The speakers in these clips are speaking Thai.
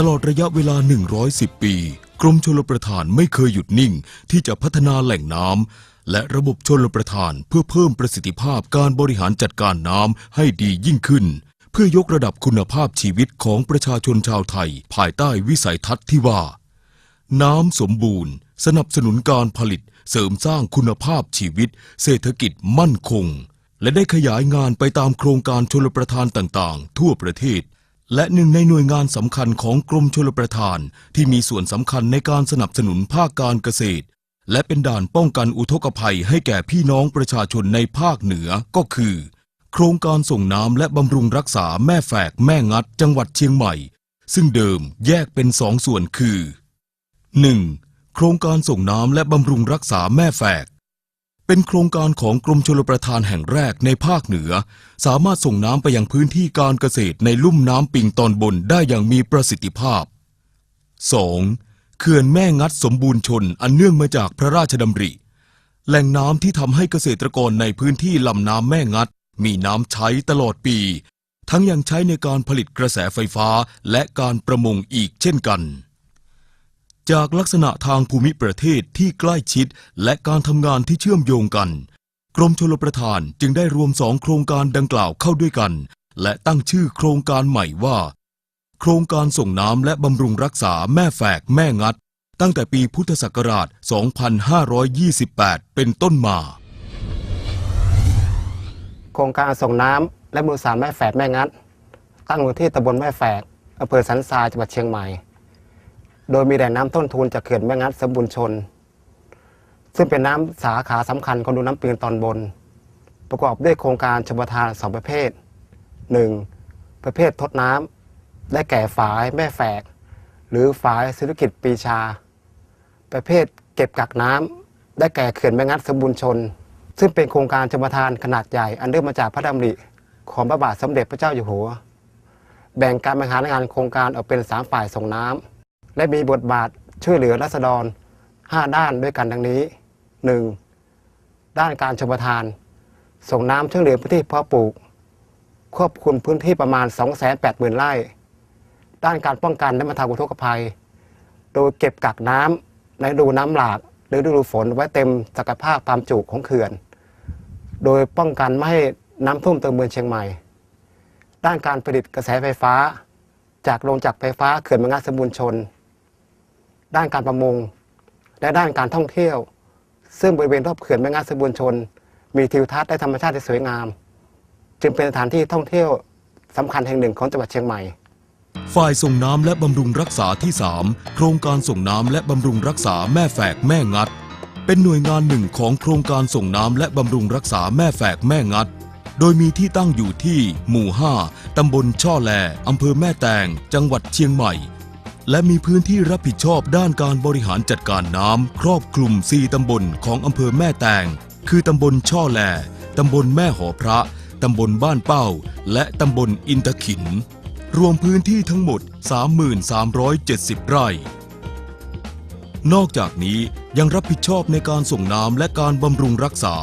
ตลอดระยะเวลา 110 ปี กรมชลประทานไม่เคยหยุดนิ่ง ที่จะพัฒนาแหล่งน้ำและระบบชลประทานเพื่อเพิ่มประสิทธิภาพการบริหารจัดการน้ำให้ดียิ่งขึ้น เพื่อยกระดับคุณภาพชีวิตของประชาชนชาวไทย ภายใต้วิสัยทัศน์ที่ว่า น้ำสมบูรณ์ สนับสนุนการผลิต เสริมสร้างคุณภาพชีวิต เศรษฐกิจมั่นคงและได้ขยายงานไปตามโครงการชลประทานต่างๆ ทั่วประเทศ และหนึ่งในหน่วยงานสำคัญของกรมชลประทานที่มีส่วนสำคัญในการสนับสนุนภาคการเกษตร และเป็นด่านป้องกันอุทกภัยให้แก่พี่น้องประชาชนในภาคเหนือก็คือ โครงการส่งน้ำและบำรุงรักษาแม่แฝกแม่งัดจังหวัดเชียงใหม่ ซึ่งเดิมแยกเป็นสองส่วนคือ 1. โครงการส่งน้ำและบำรุงรักษาแม่แฝก เป็นโครงการของกรมชลประทานแห่งแรกในภาคเหนือ สามารถส่งน้ำไปยังพื้นที่การเกษตรในลุ่มน้ำปิงตอนบนได้อย่างมีประสิทธิภาพ 2. เขื่อนแม่งัดสมบูรณ์ชนอันเนื่องมาจากพระราชดำริ แหล่งน้ำที่ทำให้เกษตรกรในพื้นที่ลำน้ำแม่งัด มีน้ำใช้ตลอดปี ทั้งยังใช้ในการผลิตกระแสไฟฟ้าและการประมงอีกเช่นกัน จากลักษณะทางภูมิประเทศที่ใกล้ชิด และการทำงานที่เชื่อมโยงกัน กรมชลประทานจึงได้รวมสองโครงการดังกล่าวเข้าด้วยกัน และตั้งชื่อโครงการใหม่ว่า โครงการส่งน้ำและบำรุงรักษาแม่แฝกแม่งัด ตั้งแต่ปีพุทธศักราช 2528 เป็นต้นมา โครงการส่งน้ำและบำรุงสารแม่แฝดแม่งัด ตั้งอยู่ที่ตำบลแม่แฝกอำเภอสันทรายจังหวัดเชียงใหม่ โดยมีแหล่งน้ำต้นทุนจากเขื่อนแม่งัดสมบูรณ์ชน ซึ่งเป็นน้ำสาขาสำคัญของดูน้ำปิงตอนบน ประกอบด้วยโครงการชมประทานสองประเภท 1. ประเภททดน้ำได้แก่ฝายแม่แฝก หรือฝายเศรกิจปีชา ประเภทเก็บกักน้ำได้แก่เขื่อนแม่งัดสมบูรณ์ชน ซึ่งเป็นโครงการชมทานขนาดใหญ่อันเนื่องมาจากพระดำริของพระบาทสมเด็จพระเจ้าอยู่หัว แบ่งการบริหารงานโครงการออกเป็นสามฝ่ายส่งน้ำ และมีบทบาทช่วยเหลือรัษฎร 5 ด้านด้วยกันดังนี้ 1. ด้านการชมทาน ส่งน้ำช่วยเหลือพื้นที่เพาะปลูก ควบคุมพื้นที่ประมาณ 280,000 ไร่ ด้านการป้องกันและบรรเทาอุทกภัย โดยเก็บกักน้ำในฤดูน้ำหลากหรือฤดูฝนไว้เต็มศักยภาพความจุของเขื่อน โดยป้องกันไม่ให้น้ำท่วมตัวเมืองเชียงใหม่ ด้านการผลิตกระแสไฟฟ้า จากโรงจักรไฟฟ้าเขื่อนม่งัดสมบูรณ์ชน ด้านการประมง และด้านการท่องเที่ยว ซึ่งบริเวณรอบเขื่อนแม่งัดสบูรณ์ชน มีทิวทัศน์และธรรมชาติที่สวยงาม จึงเป็นสถานที่ท่องเที่ยวสำคัญแห่งหนึ่งของจังหวัดเชียงใหม่ ฝ่ายส่งน้ำและบำรุงรักษาที่ 3 โครงการส่งน้ำและบำรุงรักษาแม่แฝกแม่งัด เป็นหน่วยงานหนึ่งของโครงการส่งน้ำและบำรุงรักษาแม่แฝกแม่งัดโดยมีที่ตั้งอยู่ที่ หมู่ 5 ตำบลช่อแล อำเภอแม่แตง จังหวัดเชียงใหม่ และมีพื้นที่รับผิดชอบด้านการบริหารจัดการน้ำครอบคลุม 4 ตำบลของอำเภอแม่แตง คือตำบลช่อแล ตำบลแม่หอพระ ตำบลบ้านเป้า และตำบลอินตะขิน รวมพื้นที่ทั้งหมด 3370 ไร่ นอกจากนี้ยังรับผิดชอบในการส่งน้ำและการบำรุงรักษา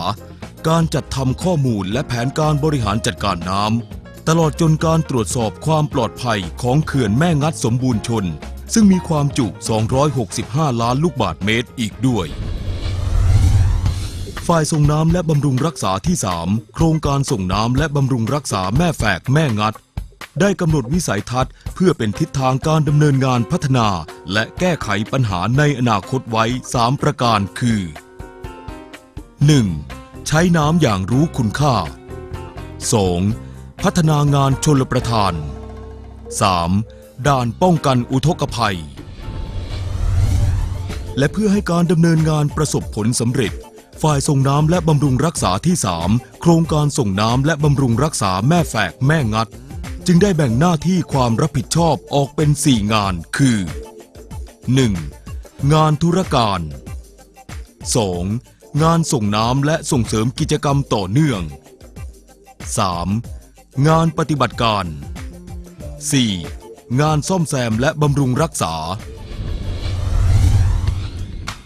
การจัดทำข้อมูลและแผนการบริหารจัดการน้ำ ตลอดจนการตรวจสอบความปลอดภัยของเขื่อนแม่งัดสมบูรณ์ชน ซึ่งมีความจุ 265 ล้านลูกบาทเมตรอีกด้วย ฝ่ายส่งน้ำและบำรุงรักษาที่ 3 โครงการส่งน้ำและบำรุงรักษาแม่แฝกแม่งัด ได้กำหนดวิสัยทัศน์เพื่อเป็นทิศทางการดำเนินงานพัฒนา และแก้ไขปัญหาในอนาคตไว้ 3 ประการคือ 1. ใช้น้ำอย่างรู้คุณค่า 2. พัฒนางานชลประทาน 3. ด่านป้องกันอุทกภัย และเพื่อให้การดำเนินงานประสบผลสำเร็จ ฝ่ายส่งน้ำและบำรุงรักษาที่ 3 โครงการส่งน้ำและบำรุงรักษาแม่แฝกแม่งัด จึงได้แบ่งหน้าที่ความรับผิดชอบออกเป็น 4 งานคือ 1. งานธุรการ 2. งานส่งน้ำและส่งเสริมกิจกรรมต่อเนื่อง 3. งานปฏิบัติการ 4. งานซ่อมแซมและบำรุงรักษา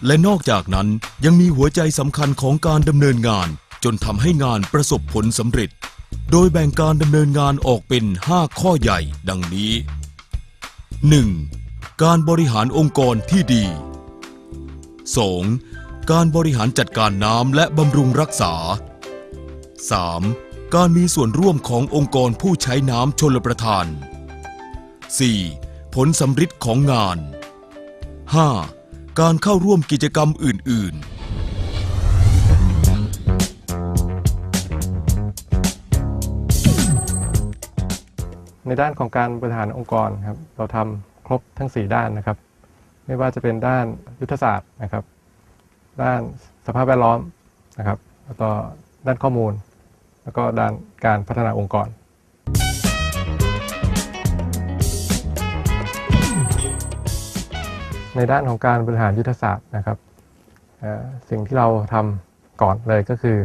และนอกจากนั้นยังมีหัวใจสำคัญของการดำเนินงาน จนทำให้งานประสบผลสำเร็จ โดยแบ่งการดำเนินงานออกเป็น 5 ข้อใหญ่ดังนี้ 1. การบริหารองค์กรที่ดี 2. การบริหารจัดการน้ำและบำรุงรักษา 3. การมีส่วนร่วมขององค์กรผู้ใช้น้ำชลประทาน 4. ผลสำฤทธิ์ของงาน 5. การเข้าร่วมกิจกรรมอื่น ๆในด้านของการบริหารองค์กรครับเราทำครบทั้ง 4 ด้านนะครับ ไม่ว่าจะเป็นด้านยุทธศาสตร์นะครับ ด้านสภาพแวดล้อมนะครับ แล้วก็ด้านข้อมูล แล้วก็ด้านการพัฒนาองค์กร ในด้านของการบริหารยุทธศาสตร์นะครับสิ่งที่เราทำก่อนเลยก็คือ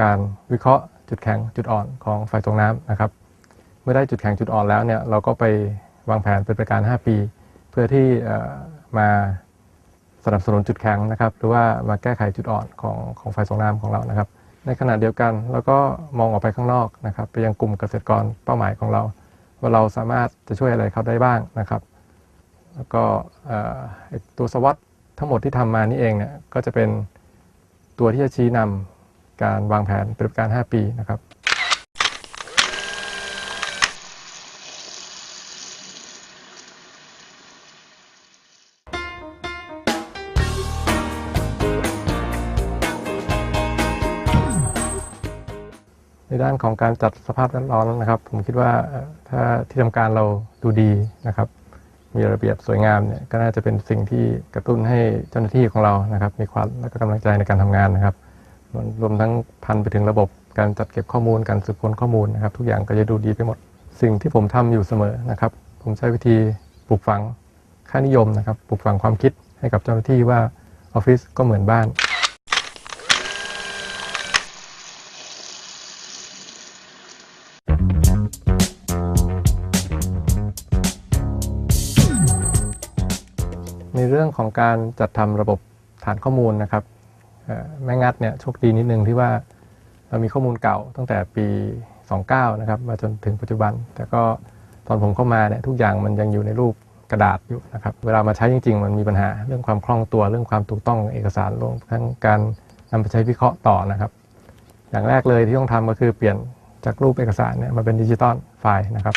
การวิเคราะห์จุดแข็งจุดอ่อนของฝ่ายตรงน้ำนะครับ เมื่อได้จุดแข็งจุดอ่อนแล้วเนี่ยเราก็ไปวางแผนเป็นประการ 5 ปี เพื่อที่มาสนับสนุนจุดแข็งนะครับ หรือว่ามาแก้ไขจุดอ่อนของของฝ่ายส่งน้ำของเรานะครับ ในขณะเดียวกันเราก็มองออกไปข้างนอกนะครับไปยังกลุ่มเกษตรกรเป้าหมายของเรา ว่าเราสามารถจะช่วยอะไรเขาได้บ้างนะครับ แล้วก็ตัวสวัสดทั้งหมดที่ทำมานี่เองเนี่ยก็จะเป็นตัวที่จะชี้นำการวางแผนเป็นประการ 5 ปีนะครับ ด้านของการจัดสภาพแวดล้อมนะครับ ผมคิดว่าถ้าที่ทำการเราดูดีนะครับ มีระเบียบสวยงามเนี่ยก็น่าจะเป็นสิ่งที่กระตุ้นให้เจ้าหน้าที่ของเรานะครับ มีความและก็กำลังใจในการทำงานนะครับรวมทั้งพันไปถึงระบบการจัดเก็บข้อมูลการสืบค้นข้อมูลนะครับ ทุกอย่างก็จะดูดีไปหมด สิ่งที่ผมทำอยู่เสมอนะครับ ผมใช้วิธีปลูกฝังค่านิยมนะครับปลูกฝังความคิดให้กับเจ้าหน้าที่ว่าออฟฟิศก็เหมือนบ้าน รื่องของการจัดทำระบบฐานข้อมูลนะครับแม่งัดเนี่ยโชคดีนิดนึงที่ว่าเรามีข้อมูลเก่าตั้งแต่ปี 29 นะครับมาจนถึงปัจจุบัน แต่ก็ตอนผมเข้ามาเนี่ยทุกอย่างมันยังอยู่ในรูปกระดาษอยู่นะครับเวลามาใช้จริง ๆ มันมีปัญหาเรื่องความคล่องตัวเรื่องความถูกต้องของเอกสารรวมทั้งการนำไปใช้วิเคราะห์ต่อนะครับ อย่างแรกเลยที่ต้องทำก็คือเปลี่ยนจากรูปเอกสารเนี่ยมาเป็นดิจิตอลไฟล์นะครับ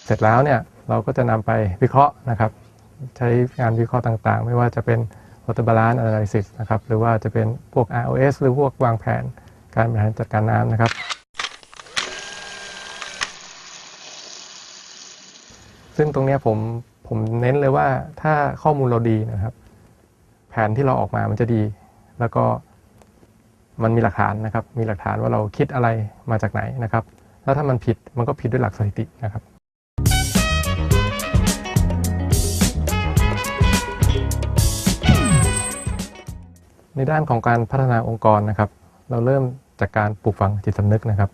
เส ร็จแล้วเนี่ยเราก็จะนำไปวิเคราะห์นะครับ ใช้งานวิเคราะห์ต่างๆ ไม่ว่าจะเป็น water balance analysis นะครับหรือว่าจะเป็นพวก ROS หรือพวกวางแผนการบริหารจัดการน้ำนะครับซึ่งตรงนี้ผมผมเน้นเลยว่าถ้าข้อมูลเราดีนะครับ แผนที่เราออกมามันจะดี แล้วก็มันมีหลักฐานนะครับ มีหลักฐานว่าเราคิดอะไรมาจากไหนนะครับ แล้วถ้ามันผิดมันก็ผิดด้วยหลักสถิตินะครับ ในด้านของการพัฒนาองค์กรนะครับ เราเริ่มจากการปลูกฝังจิตสำนึกนะครับ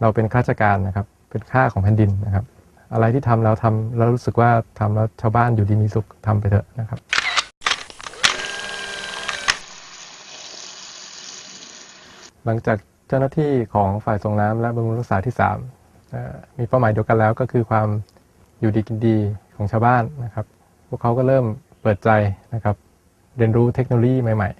เราเป็นข้าราชการนะครับ เป็นข้าของแผ่นดินนะครับ อะไรที่ทำแล้วทำแล้วรู้สึกว่าทำแล้วชาวบ้านอยู่ดีมีสุขทำไปเถอะนะครับหลังจากเจ้าหน้าที่ของฝ่ายส่งน้ำและบำรุงรักษาที่3มีเป้าหมายเดียวกันแล้วก็คือความอยู่ดีกินดีของชาวบ้านนะครับ พวกเขาก็เริ่มเปิดใจนะครับ เรียนรู้เทคโนโลยีใหม่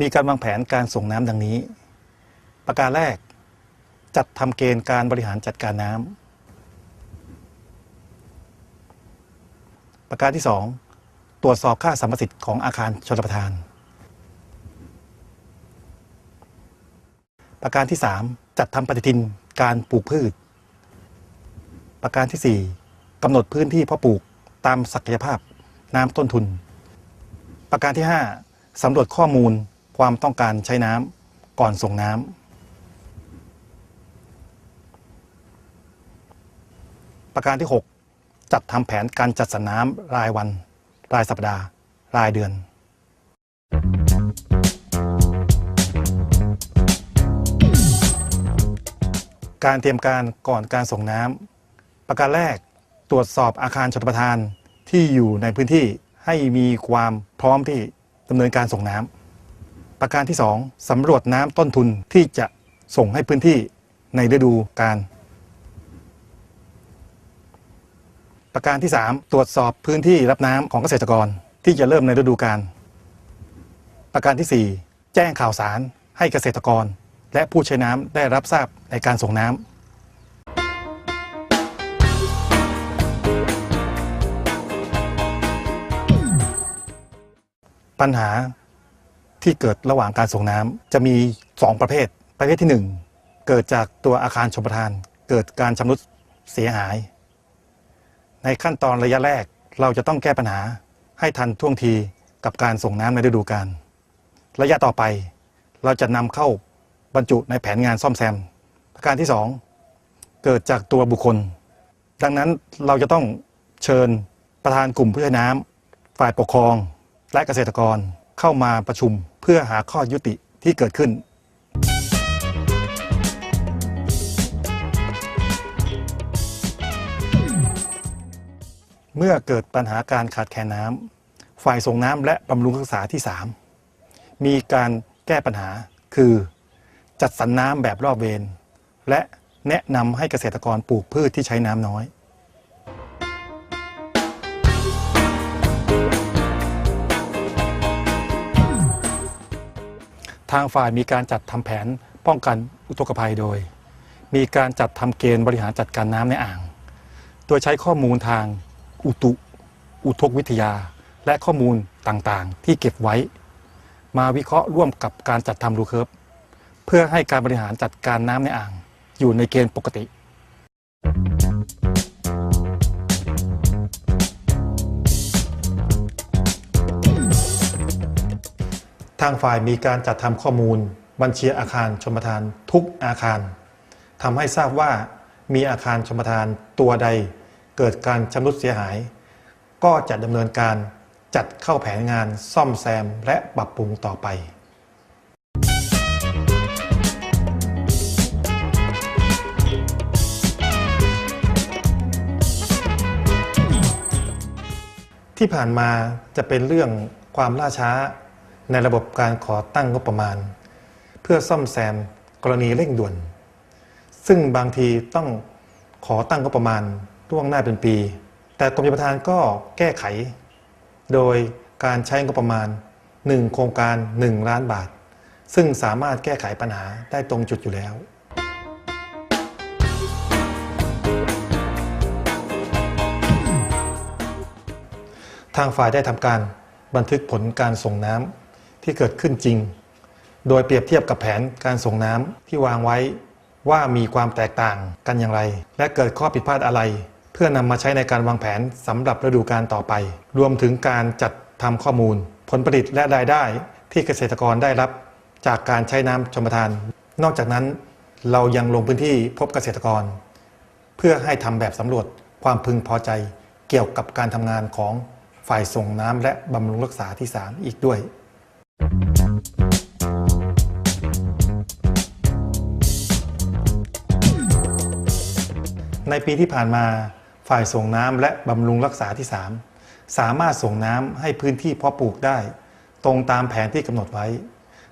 มีการวางแผนการส่งน้ำดังนี้ ประการแรกจัดทำเกณฑ์การบริหารจัดการน้ำประการที่สองตรวจสอบค่าสัมประสิทธิ์ของอาคารชลประทาน ประการที่สามจัดทำปฏิทินการปลูกพืช ประการที่สี่กำหนดพื้นที่เพาะปลูกตามศักยภาพน้ำต้นทุน ประการที่ 5สำรวจข้อมูล ความต้องการใช้น้ำก่อนส่งน้ำประการที่ 6 จัดทำแผนการจัดสรรน้ำรายวัน รายสัปดาห์ รายเดือน การเตรียมการก่อนการส่งน้ำประการแรกตรวจสอบอาคารชลประทานที่อยู่ในพื้นที่ให้มีความพร้อมที่ดำเนินการส่งน้ำ ประการที่ 2สำรวจน้ำต้นทุนที่จะส่งให้พื้นที่ในฤดูกาลประการที่ 3 ตรวจสอบพื้นที่รับน้ำของเกษตรกรที่จะเริ่มในฤดูกาลประการทีสี่4 แจ้งข่าวสารให้เกษตรกร และผู้ใช้น้ำได้รับทราบในการส่งน้ำปัญหา ที่เกิดระหว่างการส่งน้ำจะมี 2 ประเภท ประเภทที่ 1 เกิดจากตัวอาคารชมประทาน เกิดการชำรุดเสียหาย ในขั้นตอนระยะแรกเราจะต้องแก้ปัญหาให้ทันท่วงทีกับการส่งน้ำในฤดูกาลระยะต่อไปเราจะนำเข้าบรรจุในแผนงานซ่อมแซม ประการที่ 2 เกิดจากตัวบุคคล ดังนั้นเราจะต้องเชิญประธานกลุ่มผู้ใช้น้ำฝ่ายปกครองและเกษตรกร เข้ามาประชุมเพื่อหาข้อยุติที่เกิดขึ้น เมื่อเกิดปัญหาการขาดแคลนน้ำฝ่ายส่งน้ำและบำรุงรักษาที่ 3 มีการแก้ปัญหาคือ จัดสรรน้ำแบบรอบเวรและแนะนำให้เกษตรกรปลูกพืชที่ใช้น้ำน้อย ทางฝ่ายมีการจัดทำแผนป้องกันอุทกภัยโดย มีการจัดทำเกณฑ์บริหารจัดการน้ำในอ่าง โดยใช้ข้อมูลทางอุตุ อุทกวิทยา และข้อมูลต่างๆ ที่เก็บไว้ มาวิเคราะห์ร่วมกับการจัดทำรูเคิร์ฟเพื่อให้การบริหารจัดการน้ำในอ่าง อยู่ในเกณฑ์ปกติ ทางฝ่ายมีการจัดทำข้อมูล บัญชีอาคารชมทานทุกอาคารทำให้ทราบว่ามีอาคารชมทานตัวใด เกิดการชำรุดเสียหาย ก็จะดำเนินการจัดเข้าแผนงานซ่อมแซมและปรับปรุงต่อไปที่ผ่านมาจะเป็นเรื่องความล่าช้า ในระบบการขอตั้งงบประมาณ เพื่อซ่อมแซมกรณีเร่งด่วน ซึ่งบางทีต้องขอตั้งงบประมาณล่วงหน้าเป็นปี แต่กรมชลประทานก็แก้ไข โดยการใช้งบประมาณ 1 โครงการ 1 ล้านบาท ซึ่งสามารถแก้ไขปัญหาได้ตรงจุดอยู่แล้วทางฝ่ายได้ทำการบันทึกผลการส่งน้ำ ที่เกิดขึ้นจริง โดยเปรียบเทียบกับแผนการส่งน้ำที่วางไว้ว่ามีความแตกต่างกันอย่างไร และเกิดข้อผิดพลาดอะไร เพื่อนำมาใช้ในการวางแผนสำหรับฤดูกาลต่อไป รวมถึงการจัดทำข้อมูล ผลผลิตและรายได้ที่เกษตรกรได้รับ จากการใช้น้ำชมทาน นอกจากนั้นเรายังลงพื้นที่พบเกษตรกร เพื่อให้ทำแบบสำรวจความพึงพอใจเกี่ยวกับการทำงานของฝ่ายส่งน้ำและบำรุงรักษาที่ 3 อีกด้วย ในปีที่ผ่านมาฝ่ายส่งน้ำและบำรุงรักษาที่ 3 สามารถส่งน้ำให้พื้นที่เพาะปลูกได้ ตรงตามแผนที่กำหนดไว้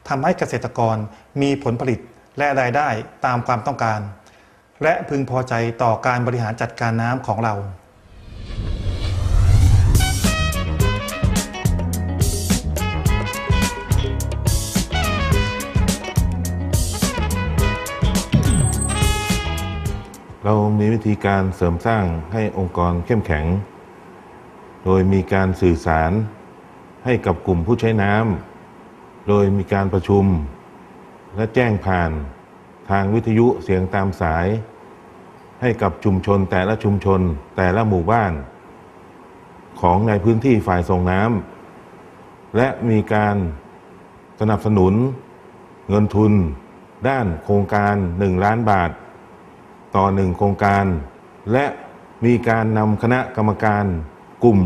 ทำให้เกษตรกรมีผลผลิตและรายได้ตามความต้องการ และพึงพอใจต่อการบริหารจัดการน้ำของเรา เรามีวิธีการเสริมสร้างให้องค์กรเข้มแข็ง โดยมีการสื่อสารให้กับกลุ่มผู้ใช้น้ำ โดยมีการประชุม และแจ้งผ่านทางวิทยุเสียงตามสาย ให้กับชุมชนแต่ละชุมชนแต่ละหมู่บ้าน ของในพื้นที่ฝ่ายส่งน้ำ และมีการสนับสนุนเงินทุน ด้านโครงการ 1 ล้านบาท ต่อหนึ่งโครงการ และมีการนำคณะกรรมการกลุ่ม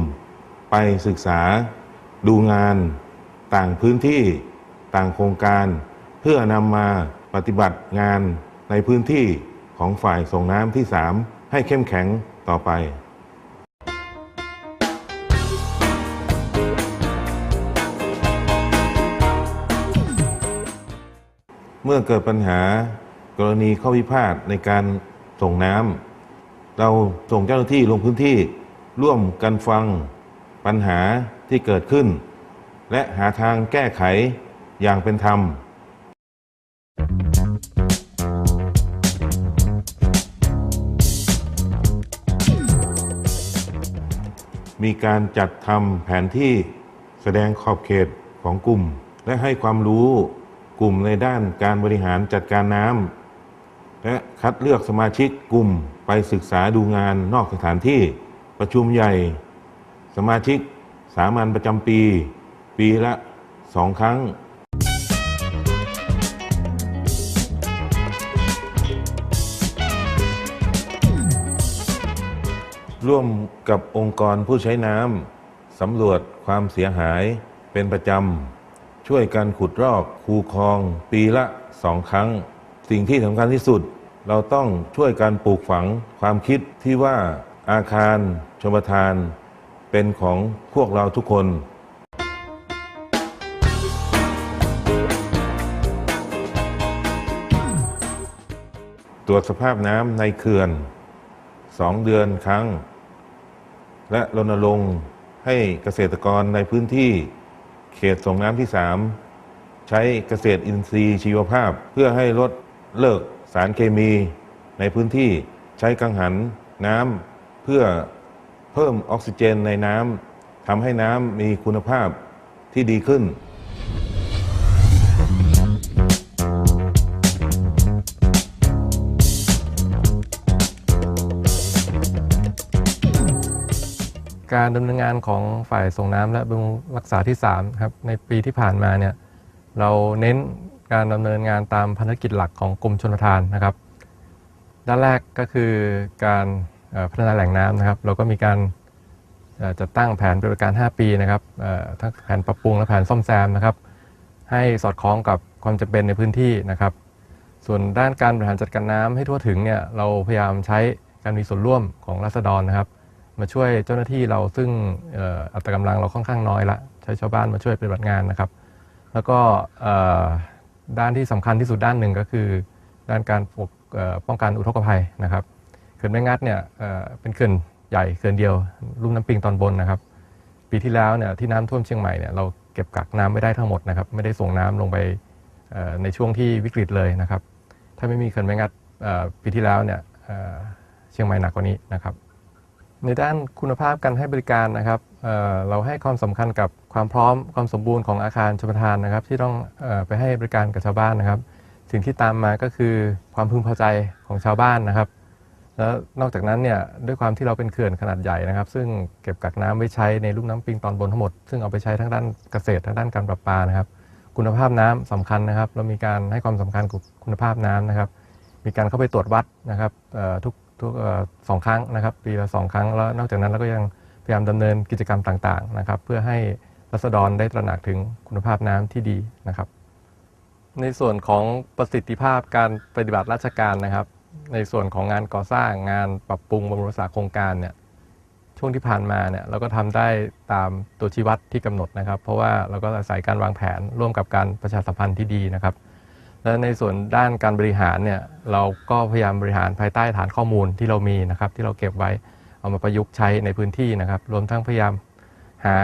ไปศึกษา ดูงาน ต่างพื้นที่ต่างโครงการ เพื่อนำมาปฏิบัติงานในพื้นที่ของฝ่ายส่งน้ำที่ 3 ให้เข้มแข็งต่อไปเมื่อเกิดปัญหากรณีข้อพิพาทในการ ส่งน้ำเราส่งเจ้าหน้าที่ลงพื้นที่ร่วมกันฟังปัญหาที่เกิดขึ้น และหาทางแก้ไขอย่างเป็นธรรม มีการจัดทำแผนที่แสดงขอบเขตของกลุ่ม และให้ความรู้กลุ่มในด้านการบริหารจัดการน้ำ และคัดเลือกสมาชิกกลุ่มไปศึกษาดูงานนอกสถานที่ประชุมใหญ่ สมาชิกสามัญประจำปี ปีละสองครั้ง ร่วมกับองค์กรผู้ใช้น้ำสำรวจความเสียหายเป็นประจำ ช่วยกันขุดรอกคูคลองปีละสองครั้ง สิ่งที่สำคัญที่สุด เราต้องช่วยกันปลูกฝังความคิดที่ว่าอาคารชมทาน เป็นของพวกเราทุกคนตรวจสภาพน้ำในเขื่อนสองเดือนครั้ง และรณรงค์ให้เกษตรกรในพื้นที่เขตส่งน้ำที่ 3 ใช้เกษตรอินทรีย์ชีวภาพเพื่อให้ลด เลิกสารเคมีในพื้นที่ใช้กังหันน้ำเพื่อเพิ่มออกซิเจนในน้ำทำให้น้ำมีคุณภาพที่ดีขึ้น การดำเนินงานของฝ่ายส่งน้ำและบำรุงรักษาที่ 3 ครับ ในปีที่ผ่านมาเนี่ยเราเน้น การดำเนินงานตามภารกิจหลักของกรมชลประทานนะครับ ด้านแรกก็คือการพัฒนาแหล่งน้ำนะครับ เราก็มีการจัดตั้งแผนบัติการ 5 ปีนะครับทั้งแผนปรับปรุงและแผนซ่อมแซมนะครับ ให้สอดคล้องกับความจำเป็นในพื้นที่นะครับ ส่วนด้านการบริหารจัดการน้ำให้ทั่วถึงเนี่ยเราพยายามใช้การมีส่วนร่วมของรัษฎรนะครับ มาช่วยเจ้าหน้าที่เราซึ่งอัตรากำลังเราค่อนข้างน้อยละใช้ชาวบ้านมาช่วยปฏิบัติงานนะครับ แล้วก็ ด้านที่สำคัญที่สุดด้านหนึ่งก็คือ ด้านการปกป้องกันอุทกภัยนะครับเขื่อนแม่งัดเนี่ยเเป็นเขื่อนใหญ่เขื่อนเดียวลุ่มน้ำปิงตอนบนนะครับ ปีที่แล้วเนี่ยที่น้ำท่วมเชียงใหม่เนี่ยเราเก็บกักน้ำไม่ได้ทั้งหมดนะครับ ไม่ได้ส่งน้ำลงไปในช่วงที่วิกฤตเลยนะครับ ถ้าไม่มีเขื่อนแม่งัดปีที่แล้วเนี่ยเชียงใหม่หนักกว่านี้นะครับ ในด้านคุณภาพการให้บริการนะครับเเราให้ความสำคัญกับความพร้อมความสมบูรณ์ของอาคารชมทานนะครับ ที่ต้องออไปให้บริการกับชาวบ้านนะครับ สิ่งที่ตามมาก็คือความพึงพอใจของชาวบ้านนะครับ แล้วนอกจากนั้นเนี่ยด้วยความที่เราเป็นเขื่อนขนาดใหญ่นะครับ ซึ่งเก็บกักน้ำไว้ใช้ในลุ่มน้ำปิงตอนบนทั้งหมด ซึ่งเอาไปใช้ทั้งด้านเกษตรทั้งด้านการประปานะครับ คุณภาพน้ำสำคัญนะครับ เรามีการให้ความสำคัญกับคุณภาพน้ำนะครับ มีการเข้าไปตรวจวัดนะครับทุก ทุกสองครั้งนะครับปีละสองครั้งแล้วนอกจากนั้นเราก็ยังพยายามดำเนินกิจกรรมต่างๆนะครับ เพื่อให้รัษฎรได้ตระหนักถึงคุณภาพน้ำที่ดีนะครับ ในส่วนของประสิทธิภาพการปฏิบัติราชการนะครับ ในส่วนของงานก่อสร้างงานปรับปรุงบำรุงรักษาโครงการเนี่ยช่วงที่ผ่านมาเนี่ยเราก็ทำได้ตามตัวชี้วัดที่กำหนดนะครับ เพราะว่าเราก็อาศัยการวางแผนร่วมกับการประชาสัมพันธ์ที่ดีนะครับ และในส่วนด้านการบริหารเนี่ยเราก็พยายามบริหารภายใต้ฐานข้อมูลที่เรามีนะครับที่เราเก็บไว้เอามาประยุกต์ใช้ในพื้นที่นะครับ รวมทั้งพยายามหา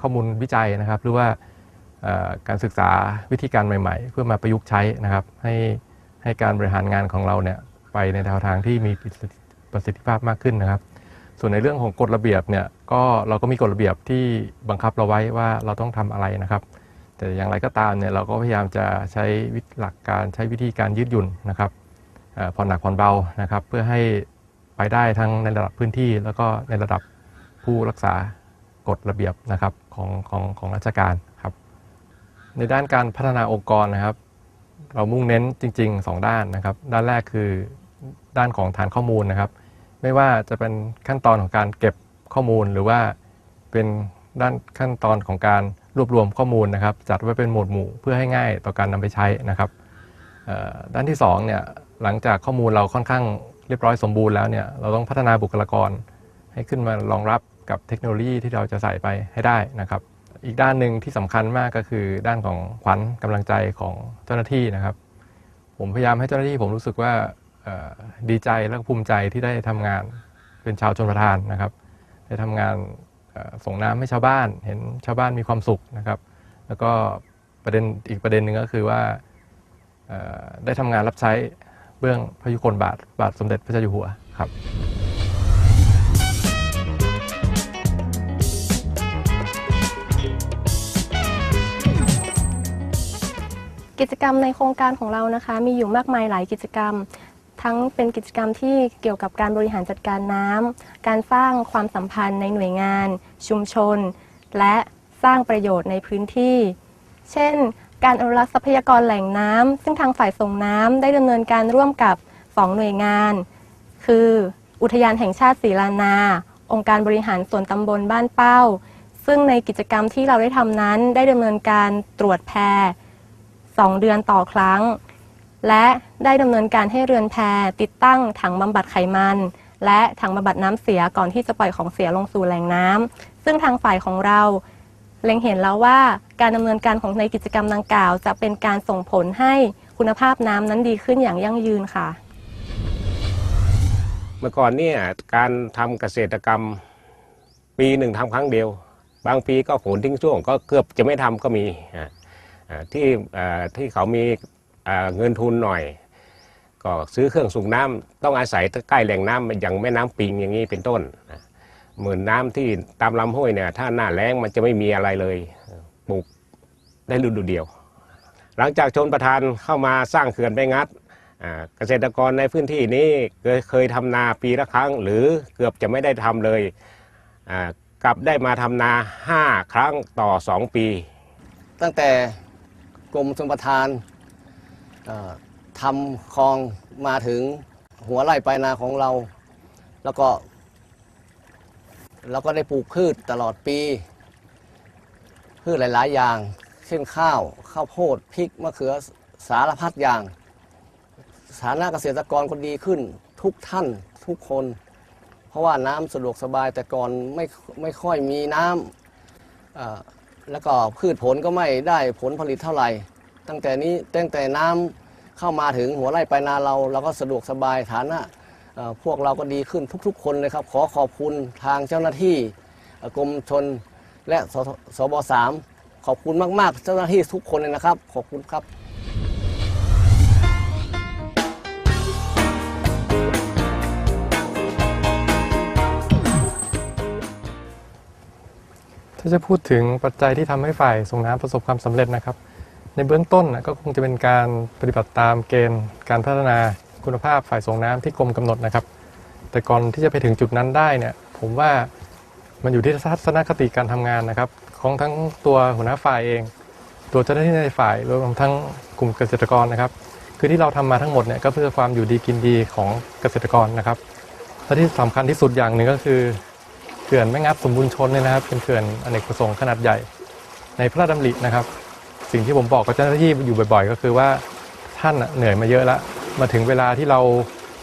ข้อมูลวิจัยนะครับ หรือว่าการศึกษาวิธีการใหม่ ๆ เพื่อมาประยุกต์ใช้นะครับ ให้ให้การบริหารงานของเราเนี่ยไปในแนวทางที่มีประสิทธิภาพมากขึ้นนะครับ ส่วนในเรื่องของกฎระเบียบเนี่ยก็เราก็มีกฎระเบียบที่บังคับเราไว้ว่าเราต้องทำอะไรนะครับ แต่อย่างไรก็ตามเนี่ยเราก็พยายามจะใช้วิธีหลักการใช้วิธีการยืดหยุ่นนะครับผ่อนหนักผ่อนเบานะครับ เพื่อให้ไปได้ทั้งในระดับพื้นที่ แล้วก็ในระดับผู้รักษากฎระเบียบนะครับของของของราชการครับ ในด้านการพัฒนาองค์กรนะครับ เรามุ่งเน้นจริง ๆ 2 ด้านนะครับ ด้านแรกคือด้านของฐานข้อมูลนะครับ ไม่ว่าจะเป็นขั้นตอนของการเก็บข้อมูลหรือว่าเป็นด้านขั้นตอนของการ รวบรวมข้อมูลนะครับ จัดไว้เป็นหมวดหมู่เพื่อให้ง่ายต่อการนำไปใช้นะครับด้านที่2เนี่ยหลังจากข้อมูลเราค่อนข้างเรียบร้อยสมบูรณ์แล้วเนี่ยเราต้องพัฒนาบุคลากร ให้ขึ้นมารองรับกับเทคโนโลยีที่เราจะใส่ไปให้ได้นะครับ อีกด้านหนึ่งที่สำคัญมากก็คือด้านของขวัญกำลังใจของเจ้าหน้าที่นะครับ ผมพยายามให้เจ้าหน้าที่ผมรู้สึกว่าดีใจและภูมิใจที่ได้ทำงานเป็นชาวชนประทานนะครับได้ทำงาน ส่งน้ำให้ชาวบ้าน เห็นชาวบ้านมีความสุขนะครับ แล้วก็ประเด็นอีกประเด็นหนึ่งก็คือว่าได้ทำงานรับใช้เบื้องพระยุคลบาทบาทสมเด็จพระเจ้าอยู่หัวครับกิจกรรมในโครงการของเรานะคะ มีอยู่มากมายหลายกิจกรรม ทั้งเป็นกิจกรรมที่เกี่ยวกับการบริหารจัดการน้ำ การสร้างความสัมพันธ์ในหน่วยงาน ชุมชน และสร้างประโยชน์ในพื้นที่ เช่น การอนุรักษ์ทรัพยากรแหล่งน้ำ ซึ่งทางฝ่ายส่งน้ำได้ดำเนินการร่วมกับ 2 หน่วยงาน คือ อุทยานแห่งชาติศรีลานา องค์การบริหารส่วนตำบลบ้านเป้า ซึ่งในกิจกรรมที่เราได้ทำนั้นได้ดำเนินการตรวจแพ2เดือนต่อครั้ง และได้ดำเนินการให้เรือนแพติดตั้งถังบำบัดไขมัน และถังบำบัดน้ำเสียก่อนที่จะปล่อยของเสียลงสู่แหล่งน้ำซึ่งทางฝ่ายของเราเล็งเห็นแล้วว่าการดำเนินการของในกิจกรรมดังกล่าว จะเป็นการส่งผลให้คุณภาพน้ำนั้นดีขึ้นอย่างยั่งยืนค่ะ เมื่อก่อนเนี่ยการทำเกษตรกรรมปีหนึ่งทำครั้งเดียว บางปีก็ฝนทิ้งช่วงก็เกือบจะไม่ทำก็มีที่ที่เขามี เงินทุนหน่อย ก็ซื้อเครื่องสูบน้ำต้องอาศัยใกล้แหล่งน้ำอย่างแม่น้ำปิงอย่างนี้เป็นต้นเหมือนน้ำที่ตามลำห้วยเนี่ยถ้าหน้าแล้งมันจะไม่มีอะไรเลยปลูกได้ฤดูเดียว หลังจากชนประทานเข้ามาสร้างเขื่อนไปงัดเกษตรกรในพื้นที่นี้เคยเคยทำนาปีละครั้ง หรือเกือบจะไม่ได้ทำเลยกลับได้มาทำนา 5 ครั้งต่อ 2 ปี ตั้งแต่กรมชลประทาน ทำคลองมาถึงหัวไร่ปลายนาของเรา แล้วก็เราก็ได้ปลูกพืชตลอดปี พืชหลาย ๆ อย่าง เช่นข้าวข้าวโพดพริกมะเขือสารพัดอย่างฐานะเกษตรกรก็ดีขึ้นทุกท่านทุกคน เพราะว่าน้ำสะดวกสบายแต่ก่อนไม่ไม่ค่อยมีน้ำแล้วก็พืชผลก็ไม่ได้ผลผลิตเท่าไหร่ ตั้งแต่นี้ตั้งแต่น้ำเข้ามาถึงหัวไร่ปลายนาเราเราก็สะดวกสบายฐานะพวกเราก็ดีขึ้นทุกๆ คนเลยครับ ขอขอบคุณทางเจ้าหน้าที่กรมชนและสสบสามขอบคุณมากๆ เจ้าหน้าที่ทุกคนเลยนะครับ ขอบคุณครับถ้าจะพูดถึงปัจจัยที่ทำให้ฝ่ายส่งน้ำประสบความสำเร็จนะครับ ในเบื้องต้นนะก็คงจะเป็นการปฏิบัติตามเกณฑ์ การพัฒนาคุณภาพฝ่ายส่งน้ำที่กรมกำหนดนะครับ แต่ก่อนที่จะไปถึงจุดนั้นได้เนี่ยผมว่ามันอยู่ที่ทัศนคติการทำงานนะครับ ของทั้งตัวหัวหน้าฝ่ายเอง ตัวเจ้าหน้าที่ในฝ่ายรวมทั้งกลุ่มเกษตรกรนะครับ คือที่เราทำมาทั้งหมดเนี่ยก็เพื่อความอยู่ดีกินดีของเกษตรกรนะครับและที่สำคัญที่สุดอย่างหนึ่งก็คือเขื่อนแม่งัดสมบูรณ์ชนเนี่ยนะครับ เป็นเขื่อนอเนกประสงค์ขนาดใหญ่ ในพระราชดำรินะครับ สิ่งที่ผมบอกกับเจ้าหน้าที่อยู่บ่อย ๆ ก็คือว่าท่านเหนื่อยมาเยอะแล้วมาถึงเวลาที่เรา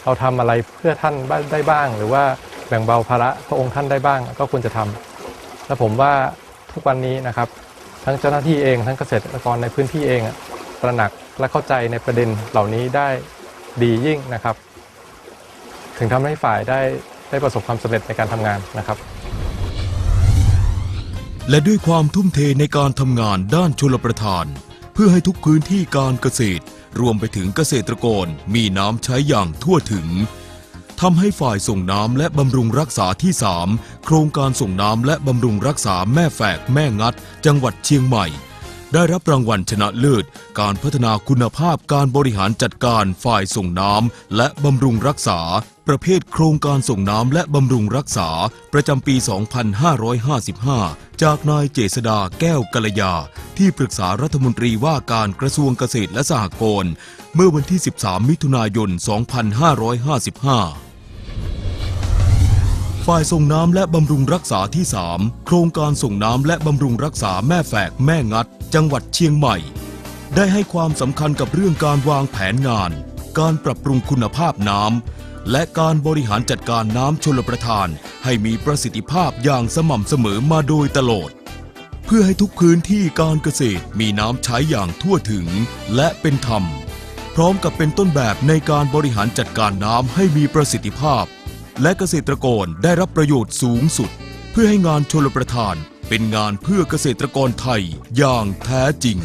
เราทำอะไรเพื่อท่านได้บ้าง หรือว่าแบ่งเบาภาระพระองค์ท่านได้บ้าง ก็ควรจะทำและผมว่าทุกวันนี้นะครับ ทั้งเจ้าหน้าที่เองทั้งเกษตรกรในพื้นที่เองตระหนักและเข้าใจในประเด็นเหล่านี้ได้ดียิ่งนะครับ ถึงทำให้ฝ่ายได้ได้ประสบความสำเร็จในการทำงานนะครับ และด้วยความทุ่มเทในการทำงานด้านชลประทาน เพื่อให้ทุกพื้นที่การเกษตร รวมไปถึงเกษตรกรมีน้ำใช้อย่างทั่วถึงทำให้ฝ่ายส่งน้ำและบำรุงรักษาที่ 3 โครงการส่งน้ำและบำรุงรักษาแม่แฝกแม่งัด จังหวัดเชียงใหม่ ได้รับรางวัลชนะเลิศ การพัฒนาคุณภาพการบริหารจัดการฝ่ายส่งน้ำและบำรุงรักษา ประเภทโครงการส่งน้ำและบำรุงรักษา ประจำปี 2555 จากนายเจษดาแก้วกัลยา ที่ปรึกษารัฐมนตรีว่าการกระทรวงเกษตรและสหกรณ์เมื่อวันที่ 13 มิถุนายน 2555ฝ่ายส่งน้ำและบำรุงรักษาที่ 3 โครงการส่งน้ำและบำรุงรักษาแม่แฝกแม่งัดจังหวัดเชียงใหม่ ได้ให้ความสำคัญกับเรื่องการวางแผนงาน การปรับปรุงคุณภาพน้ำและการบริหารจัดการน้ำชลประทาน ให้มีประสิทธิภาพอย่างสม่ำเสมอมาโดยตลอดเพื่อให้ทุกพื้นที่การเกษตรมีน้ำใช้อย่างทั่วถึงและเป็นธรรม พร้อมกับเป็นต้นแบบในการบริหารจัดการน้ำให้มีประสิทธิภาพ และเกษตรกรได้รับประโยชน์สูงสุด เพื่อให้งานชลประทาน เป็นงานเพื่อเกษตรกรไทยอย่างแท้จริง